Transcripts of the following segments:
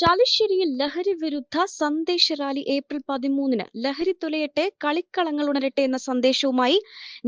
ചാലിശ്ശേരിയിൽ ലഹരി വിരുദ്ധ സന്ദേശ റാലി ഏപ്രിൽ പതിമൂന്നിന് ലഹരി തുലയട്ടെ കളിക്കളങ്ങൾ ഉണരട്ടെ എന്ന സന്ദേശവുമായി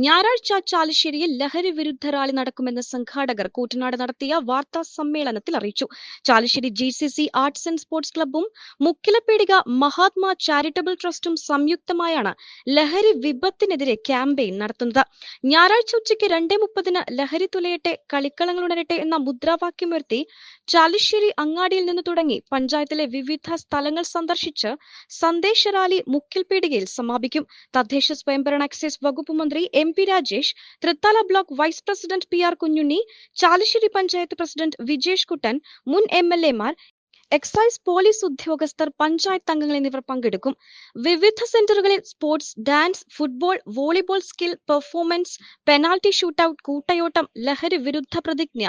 ഞായറാഴ്ച ചാലിശ്ശേരിയിൽ ലഹരി വിരുദ്ധ റാലി നടക്കുമെന്ന് സംഘാടകർ കൂറ്റനാട് നടത്തിയ വാർത്താ സമ്മേളനത്തിൽ അറിയിച്ചു. Chalissery G C C arts and sports ക്ലബ്ബും മുക്കിലപ്പേടിക മഹാത്മാ ചാരിറ്റബിൾ ട്രസ്റ്റും സംയുക്തമായാണ് ലഹരി വിപത്തിനെതിരെ ക്യാമ്പയിൻ നടത്തുന്നത്. ഞായറാഴ്ച ഉച്ചയ്ക്ക് രണ്ടേ മുപ്പതിന് ലഹരി തുലയട്ടെ കളിക്കളങ്ങൾ ഉണരട്ടെ എന്ന മുദ്രാവാക്യം ഉയർത്തി ചാലിശ്ശേരി അങ്ങാടിയിൽ നിന്ന് തുടങ്ങി പഞ്ചായത്തിലെ വിവിധ സ്ഥലങ്ങൾ സന്ദർശിച്ച് സന്ദേശ റാലി മുക്കിൽപീടികയിൽ സമാപിക്കും. തദ്ദേശ സ്വയംഭരണ എക്സൈസ് വകുപ്പ് മന്ത്രി M P Rajesh Thrithala block vice president P R Kunjunni Chalissery panchayat president Vijesh Kuttan മുൻ എം എൽ എമാർ എക്സൈസ് പോലീസ് ഉദ്യോഗസ്ഥർ പഞ്ചായത്ത് അംഗങ്ങൾ എന്നിവർ പങ്കെടുക്കും. വിവിധ സെന്ററുകളിൽ sports dance football volleyball skill performance penalty shootout കൂട്ടയോട്ടം ലഹരി വിരുദ്ധ പ്രതിജ്ഞ.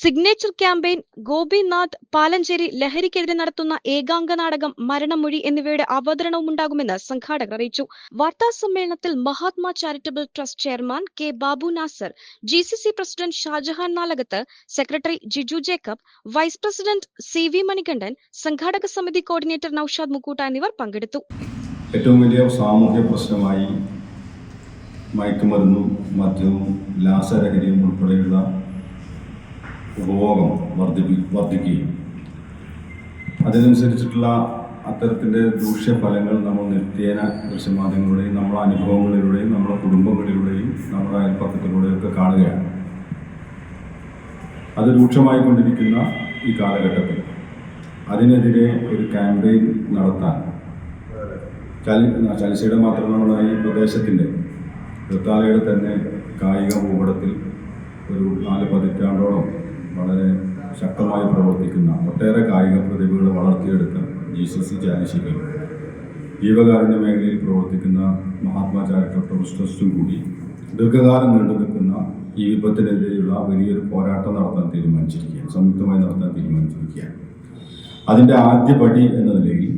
സിഗ്നേച്ചർ ക്യാമ്പയിൻ ഗോപിനാഥ് പാലഞ്ചേരി ലഹരിക്കെതിരെ നടത്തുന്ന ഏകാംഗ നാടകം മരണമൊഴി എന്നിവയുടെ അവതരണവും ഉണ്ടാകുമെന്ന് സംഘാടകർ അറിയിച്ചു. വാർത്താ സമ്മേളനത്തിൽ Mahatma charitable trust chairman K Babu Nasar G C C president Shajahan Nalakath secretary Jiju Jacob vice president C V Manikandan സംഘാടക സമിതി കോർഡിനേറ്റർ നൌഷാദ് മുക്കൂട്ട എന്നിവർ പങ്കെടുത്തു. ഏറ്റവും വലിയ സാമൂഹ്യ പ്രശ്നമായി മയക്കുമരുന്നും മദ്യവും ലാസലഹരിയും ഉൾപ്പെടെയുള്ള ഉപഭോഗം വർദ്ധിപ്പി വർദ്ധിക്കുകയും. അതിനനുസരിച്ചിട്ടുള്ള അത്തരത്തിന്റെ ദൂഷ്യഫലങ്ങൾ നമ്മൾ നിത്യേന ദൃശ്യമാധ്യമങ്ങളുടെയും നമ്മുടെ അനുഭവങ്ങളിലൂടെയും നമ്മുടെ കുടുംബങ്ങളിലൂടെയും നമ്മുടെ അയൽപ്പക്കത്തിലൂടെയും ഒക്കെ കാണുകയാണ്. അത് രൂക്ഷമായിക്കൊണ്ടിരിക്കുന്ന ഈ കാലഘട്ടത്തിൽ. അതിനെതിരെ ഒരു ക്യാമ്പയിൻ നടത്താൻ. ചലി ചലിശയുടെ മാത്രമല്ല ഈ പ്രദേശത്തിന്റെ തൃത്താലയുടെ തന്നെ കായിക ഭൂപടത്തിൽ ഒരു നാല് പതിറ്റാണ്ടോളം വളരെ ശക്തമായി പ്രവർത്തിക്കുന്ന ഒട്ടേറെ കായിക പ്രതിഭകൾ വളർത്തിയെടുത്ത ജീസസ് സി ജീവകാരുണ്യ മേഖലയിൽ പ്രവർത്തിക്കുന്ന മഹാത്മാ ട്രസ്റ്റും കൂടി ദീർഘകാലം നീണ്ടു നിൽക്കുന്ന ഈ വിപത്തിനെതിരെയുള്ള വലിയൊരു പോരാട്ടം നടത്താൻ തീരുമാനിച്ചിരിക്കുകയാണ് സംയുക്തമായി നടത്താൻ തീരുമാനിച്ചിരിക്കുകയാണ്. അതിന്റെ ആദ്യ പടി എന്ന നിലയിൽ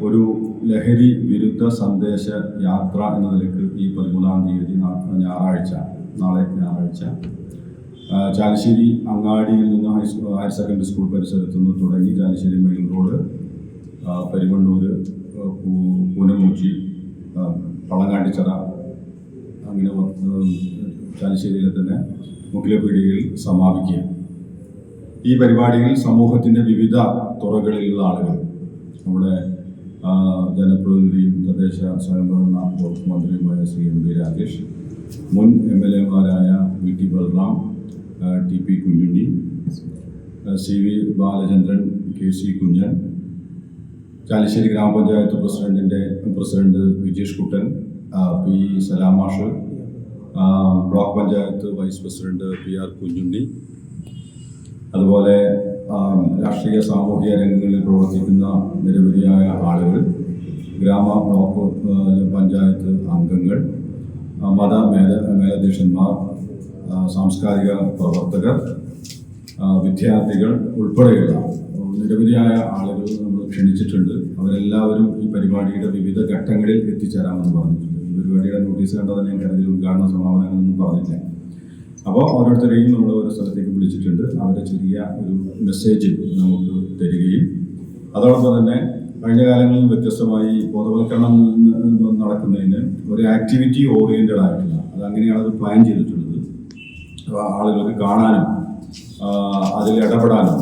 ഒരു ലഹരി വിരുദ്ധ സന്ദേശ യാത്ര എന്ന നിലയ്ക്ക് ഈ പതിമൂന്നാം തീയതി ഞായറാഴ്ച നാളെ ഞായറാഴ്ച. ചാലശ്ശേരി അങ്ങാടിയിൽ നിന്ന് ഹയർ സെക്കൻഡറി സ്കൂൾ പരിസരത്ത് നിന്ന് തുടങ്ങി ചാലശ്ശേരി മെയിൻ റോഡ് പരിമണ്ണൂർ പൂനമൂച്ചി പളങ്ങാണ്ടിച്ചറ അങ്ങനെ ചാലശ്ശേരിയിലെ തന്നെ മുക്കിലപ്പീടികയിൽ സമാപിക്കുക ഈ പരിപാടിയിൽ സമൂഹത്തിന്റെ വിവിധ തുറകളിലുള്ള ആളുകൾ നമ്മുടെ ജനപ്രതിനിധിയും തദ്ദേശ സ്വയംഭരണ വകുപ്പ് മന്ത്രിയുമായ ശ്രീ എം പി രാജേഷ് മുൻ M L എമാരായ V T Balram T P Kunhunni C V Balachandran K C Kunhan Chalissery grama panchayat പ്രസിഡന്റിന്റെ president Vijesh Kuttan P സലാമാഷ് block panchayat vice president P R Kunhunni അതുപോലെ രാഷ്ട്രീയ സാമൂഹിക രംഗങ്ങളിൽ പ്രവർത്തിക്കുന്ന നിരവധിയായ ആളുകൾ ഗ്രാമ ബ്ലോക്ക് പഞ്ചായത്ത് അംഗങ്ങൾ മത മേല മേലധ്യക്ഷന്മാർ സാംസ്കാരിക പ്രവർത്തകർ വിദ്യാർത്ഥികൾ ഉൾപ്പെടെയുള്ള നിരവധിയായ ആളുകൾ നമ്മൾ ക്ഷണിച്ചിട്ടുണ്ട്. അവരെല്ലാവരും ഈ പരിപാടിയുടെ വിവിധ ഘട്ടങ്ങളിൽ എത്തിച്ചേരാമെന്ന് പറഞ്ഞിട്ടുണ്ട്. ഈ പരിപാടിയുടെ നോട്ടീസ് കണ്ടത് ഞാൻ കരുതി ഉദ്ഘാടന സമാപനങ്ങളൊന്നും പറഞ്ഞില്ല അപ്പോൾ ഓരോരുത്തരെയും നമ്മൾ ഓരോ സ്ഥലത്തേക്ക് വിളിച്ചിട്ടുണ്ട്. അവരെ ചെറിയ ഒരു മെസ്സേജ് നമുക്ക് തരികയും അതോടൊപ്പം തന്നെ കഴിഞ്ഞ കാലങ്ങളിൽ വ്യത്യസ്തമായി ബോധവൽക്കരണം നടക്കുന്നതിന് ഒരു ആക്ടിവിറ്റി ഓറിയന്റഡ് ആയിട്ടുള്ള അത് അങ്ങനെയാണ് അത് പ്ലാൻ ചെയ്തിട്ടുള്ളത്. അപ്പോൾ ആളുകൾക്ക് കാണാനും അതിൽ ഇടപെടാനും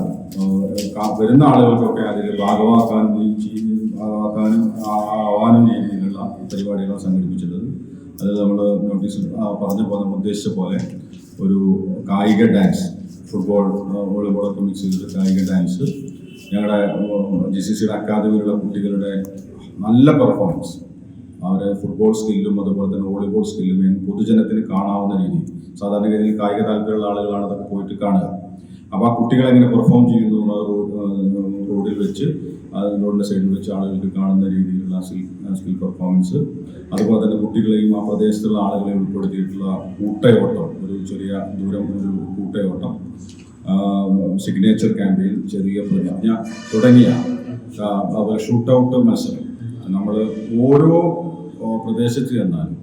വരുന്ന ആളുകൾക്കൊക്കെ അതിൽ ഭാഗമാക്കാനും ഈ ചെയ്- ഭാഗമാക്കാനും ആ- ആവാനും രീതിയിലുള്ള പരിപാടികളാണ് സംഘടിപ്പിച്ചിട്ടുള്ളത്. അത് നമ്മൾ നോട്ടീസ് പറഞ്ഞ പോലെ ഉദ്ദേശിച്ച പോലെ ഒരു കായിക ഡാൻസ് ഫുട്ബോൾ വോളിബോളൊക്കെ മിക്സ് ചെയ്തിട്ട് കായിക ഡാൻസ്. ഞങ്ങളുടെ ജി സി സിയുടെ അക്കാദമിയിലുള്ള കുട്ടികളുടെ നല്ല പെർഫോമൻസ് അവരെ ഫുട്ബോൾ സ്കില്ലും അതുപോലെ തന്നെ വോളിബോൾ സ്കില്ലും പൊതുജനത്തിന് കാണാവുന്ന രീതി. സാധാരണഗതിയിൽ കായിക താല്പര്യമുള്ള ആളുകളാണ് അതൊക്കെ പോയിട്ട് കാണുക. അപ്പോൾ ആ കുട്ടികൾ എങ്ങനെ പെർഫോം ചെയ്യുന്നു റോഡിൽ വെച്ച് റോഡിന്റെ സൈഡിൽ വെച്ച് ആളുകൾക്ക് കാണുന്ന രീതിയിലുള്ള സ്കിൽ സ്കിൽ പെർഫോമൻസ് അതുപോലെ തന്നെ കുട്ടികളെയും ആ പ്രദേശത്തുള്ള ആളുകളെയും ഉൾപ്പെടുത്തിയിട്ടുള്ള കൂട്ടയോട്ടം ഒരു ചെറിയ ദൂരം ഒരു കൂട്ടയോട്ടം. സിഗ്നേച്ചർ ക്യാമ്പയിൻ ചെറിയ പ്രതിജ്ഞ തുടങ്ങിയ ആ, ഔട്ട് ഷൂട്ടൗട്ട് മത്സരം. നമ്മൾ ഓരോ പ്രദേശത്ത് ചെന്നാലും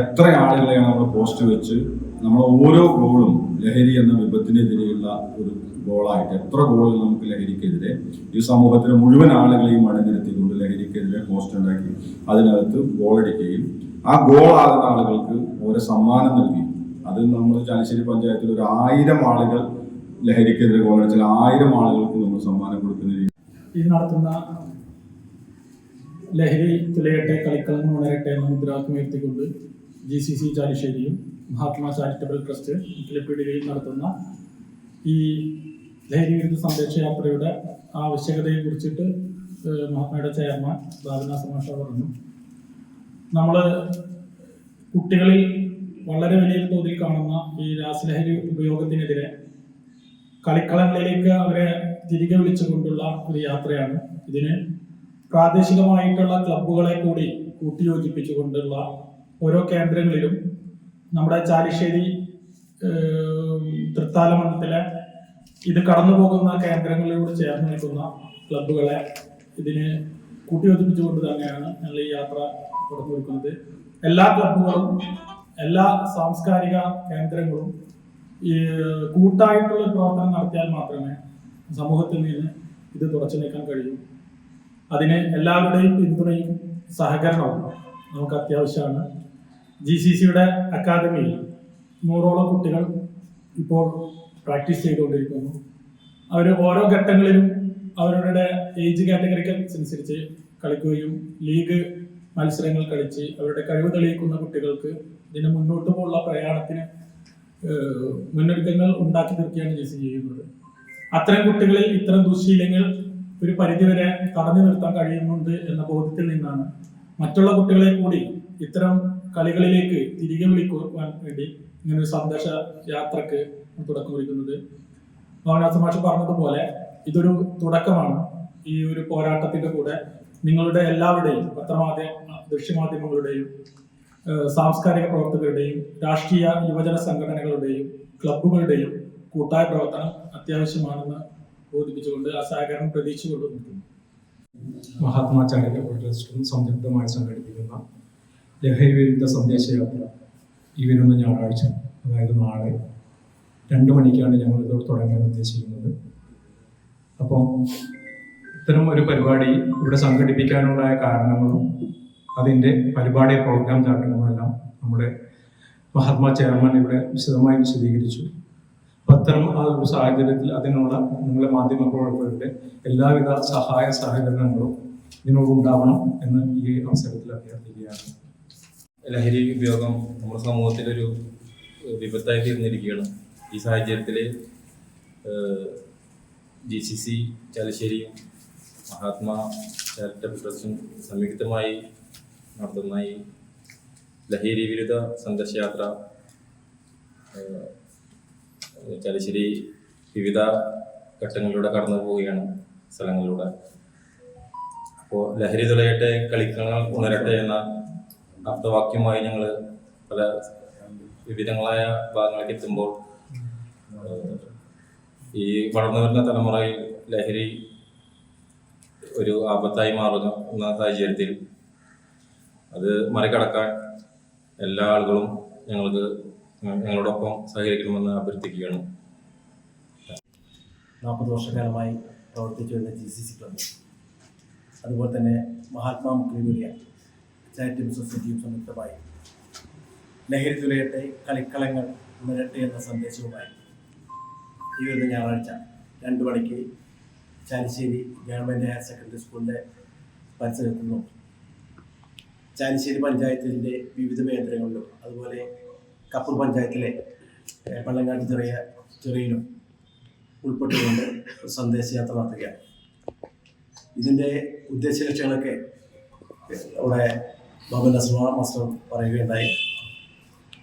എത്ര ആളുകളെയാണ് നമ്മൾ പോസ്റ്റ് വെച്ച് നമ്മൾ ഓരോ ഗോളും ലഹരി എന്ന വിപത്തിനെതിരെയുള്ള ഒരു ഗോളായിട്ട് എത്ര ഗോളുകൾ നമുക്ക് ലഹരിക്കെതിരെ? ഈ സമൂഹത്തിലെ മുഴുവൻ ആളുകളെയും അണിനിരത്തിക്കൊണ്ട് ലഹരിക്കെതിരെ പോസ്റ്റ് ഉണ്ടാക്കി അതിനകത്ത് ഗോളടിക്കുകയും ആ ഗോളാകുന്ന ആളുകൾക്ക് ഓരോ സമ്മാനം നൽകി അത് നമ്മൾ ചാലശ്ശേരി പഞ്ചായത്തിൽ ഒരു ആയിരം ആളുകൾ ലഹരിക്കെതിരെ ഗോളടിച്ചാൽ ആയിരം ആളുകൾക്ക് നമ്മൾ സമ്മാനം കൊടുക്കുന്ന ഇത് നടത്തുന്ന ലഹരി തുലയട്ടെ കളിക്കളം ഉണരട്ടെ എന്ന മുദ്രാവാക്യം ഉയർത്തിക്കൊണ്ട് ജി സി സി ചാലിശ്ശേരിയും മഹാത്മാ ചാരിറ്റബിൾ ട്രസ്റ്റ് മുക്കിലപ്പീടികയും നടത്തുന്ന ഈ ലഹരി വിരുദ്ധ സന്ദേശയാത്രയുടെ ആവശ്യകതയെ കുറിച്ചിട്ട് മഹാത്മയുടെ ചെയർമാൻ ഭാവന സമാഷ പറഞ്ഞു. നമ്മൾ കുട്ടികളിൽ വളരെ വലിയ തോതിൽ കാണുന്ന ഈ രാസലഹരി ഉപയോഗത്തിനെതിരെ കളിക്കളങ്ങളിലേക്ക് അവരെ തിരികെ വിളിച്ചുകൊണ്ടുള്ള ഒരു യാത്രയാണ്. ഇതിന് പ്രാദേശികമായിട്ടുള്ള ക്ലബ്ബുകളെ കൂടി കൂട്ടിയോജിപ്പിച്ചുകൊണ്ടുള്ള ഓരോ കേന്ദ്രങ്ങളിലും നമ്മുടെ ചാലിശ്ശേരി തൃത്താല മണ്ഡലത്തിലെ ഇത് കടന്നു പോകുന്ന കേന്ദ്രങ്ങളിലൂടെ ചേർന്ന് നിൽക്കുന്ന ക്ലബുകളെ ഇതിന് കൂട്ടിയോജിപ്പിച്ചുകൊണ്ട് തന്നെയാണ് ഞങ്ങൾ ഈ യാത്ര തുടർന്നു കൊടുക്കുന്നത് എല്ലാ ക്ലബുകളും എല്ലാ സാംസ്കാരിക കേന്ദ്രങ്ങളും ഈ കൂട്ടായിട്ടുള്ള പ്രവർത്തനം നടത്തിയാൽ മാത്രമേ സമൂഹത്തിൽ നിന്ന് ഇത് തുടച്ചു നീക്കാൻ കഴിയൂ. അതിന് എല്ലാവരുടെയും പിന്തുണയും സഹകരണവും നമുക്ക് അത്യാവശ്യമാണ്. ജി സി സിയുടെ അക്കാദമിയിൽ നൂറോളം കുട്ടികൾ ഇപ്പോൾ പ്രാക്ടീസ് ചെയ്തുകൊണ്ടിരിക്കുന്നു. അവർ ഓരോ ഘട്ടങ്ങളിലും അവരുടെ ഏജ് കാറ്റഗറിക്ക് അനുസരിച്ച് കളിക്കുകയും ലീഗ് മത്സരങ്ങൾ കളിച്ച് അവരുടെ കഴിവ് തെളിയിക്കുന്ന കുട്ടികൾക്ക് ഇതിന് മുന്നോട്ട് പോകുന്ന പ്രയാണത്തിന് മുന്നൊരുക്കങ്ങൾ ഉണ്ടാക്കി തീർക്കുകയാണ് ജെ സി ചെയ്യുന്നത്. അത്തരം കുട്ടികളിൽ ഇത്തരം ദുശീലങ്ങൾ ഒരു പരിധിവരെ തടഞ്ഞു നിർത്താൻ കഴിയുന്നുണ്ട് എന്ന ബോധ്യത്തിൽ നിന്നാണ് മറ്റുള്ള കുട്ടികളെ കൂടി ഇത്തരം കളികളിലേക്ക് തിരികെ വിളിക്കുവാൻ വേണ്ടി ഇങ്ങനെ ഒരു സന്ദേശ യാത്രയ്ക്ക് തുടക്കം കുറിക്കുന്നത് ഭവനാഥ മാഷ് പറഞ്ഞതുപോലെ ഇതൊരു തുടക്കമാണ്. ഈ ഒരു പോരാട്ടത്തിന്റെ കൂടെ നിങ്ങളുടെ എല്ലാവരുടെയും പത്രമാധ്യമ ദൃശ്യമാധ്യമങ്ങളുടെയും സാംസ്കാരിക പ്രവർത്തകരുടെയും രാഷ്ട്രീയ യുവജന സംഘടനകളുടെയും ക്ലബുകളുടെയും കൂട്ടായ പ്രവർത്തനം അത്യാവശ്യമാണെന്ന് ബോധിപ്പിച്ചുകൊണ്ട് ആ സഹകരണം പ്രതീക്ഷിച്ചുകൊണ്ട് നിൽക്കുന്നു മഹാത്മാ ചാരിറ്റബിൾ ട്രസ്റ്റും സംയുക്തമായി സംഘടിപ്പിക്കുന്ന ലഹരി വിരുദ്ധ സന്ദേശയാത്ര ഈ വരുന്ന ഞായറാഴ്ച അതായത് നാളെ രണ്ട് മണിക്കാണ് ഞങ്ങൾ ഇത് തുടങ്ങാൻ ഉദ്ദേശിക്കുന്നത്. അപ്പം ഇത്തരം ഒരു പരിപാടി ഇവിടെ സംഘടിപ്പിക്കാനുള്ള കാരണങ്ങളും അതിന്റെ പരിപാടി പ്രോഗ്രാം ചാർട്ടുകളുമെല്ലാം നമ്മുടെ മഹാത്മാ ചെയർമാൻ ഇവിടെ വിശദമായി വിശദീകരിച്ചു. അപ്പം അത്തരം ആ ഒരു സാഹചര്യത്തിൽ അതിനുള്ള നിങ്ങളെ മാധ്യമ പ്രവർത്തകരുടെ എല്ലാവിധ സഹായ സഹകരണങ്ങളും ഇതിനോടുണ്ടാവണം എന്ന് ഈ അവസരത്തിൽ അഭ്യർത്ഥിക്കുകയാണ്. ലഹരി ഉപയോഗം നമ്മുടെ സമൂഹത്തിലൊരു വിപത്തായി തീർന്നിരിക്കുകയാണ്. ഈ സാഹചര്യത്തിൽ ജി സി സി ചാലശ്ശേരിയും മഹാത്മാ ചാരിറ്റബിൾ ട്രസ്റ്റും സംയുക്തമായി നടത്തുന്ന ഈ ലഹരി വിരുദ്ധ സന്ദർശയാത്ര ചാലശ്ശേരി വിവിധ ഘട്ടങ്ങളിലൂടെ കടന്നു പോവുകയാണ് സ്ഥലങ്ങളിലൂടെ. അപ്പോൾ ലഹരി തുലയട്ടെ കളിക്കണം ഉണരട്ടെ എന്ന അർത്ഥവാക്യമായി ഞങ്ങൾ പല വിവിധങ്ങളായ ഭാഗങ്ങളിലേക്ക് എത്തുമ്പോൾ ഈ വളർന്നു വരുന്ന തലമുറയിൽ ലഹരി ഒരു ആപത്തായി മാറുന്ന സാഹചര്യത്തിൽ അത് മറികടക്കാൻ എല്ലാ ആളുകളും ഞങ്ങൾക്ക് ഞങ്ങളോടൊപ്പം സഹകരിക്കണമെന്ന് അഭ്യർത്ഥിക്കുകയാണ്. നാൽപ്പത് വർഷക്കാലമായി പ്രവർത്തിച്ചു വരുന്ന ജി സി സി ക്ലബ് അതുപോലെ തന്നെ മഹാത്മാ മുഖ്യമീഡിയ ചാരിറ്റബിൾ സൊസൈറ്റിയും സംയുക്തമായി. ലഹരി തുലയട്ടെ കളിക്കളങ്ങൾ ഉണരട്ടെ എന്ന സന്ദേശവുമായി. ഈ വരുന്ന ഞായറാഴ്ച രണ്ട് മണിക്ക് ചാലിശ്ശേരി ഗവൺമെന്റ് ഹയർ സെക്കൻഡറി സ്കൂളിന്റെ പരിസരത്തു നിന്നും ചാലിശ്ശേരി പഞ്ചായത്തിന്റെ വിവിധ കേന്ദ്രങ്ങളിലും അതുപോലെ കപ്പൂർ പഞ്ചായത്തിലെ ഏഹ്, പള്ളങ്ങാട്ട് ചെറിയ ചെറിയിലും ഉൾപ്പെട്ടുകൊണ്ട് സന്ദേശയാത്ര നടത്തുകയാണ്. ഇതിന്റെ ഉദ്ദേശ ലക്ഷ്യങ്ങളൊക്കെ അവിടെ ബാബു നസ്രുമ മാസ്റ്റർ പറയുകയുണ്ടായി.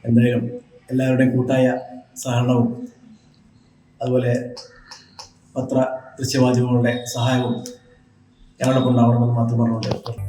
എന്തായാലും എല്ലാവരുടെയും കൂട്ടായ സഹകരണവും അതുപോലെ പത്ര ദൃശ്യമാധ്യമങ്ങളുടെ സഹായവും ഞങ്ങളുടെ ഉണ്ടാവണമെന്ന് മാത്രം പറഞ്ഞുകൊണ്ട്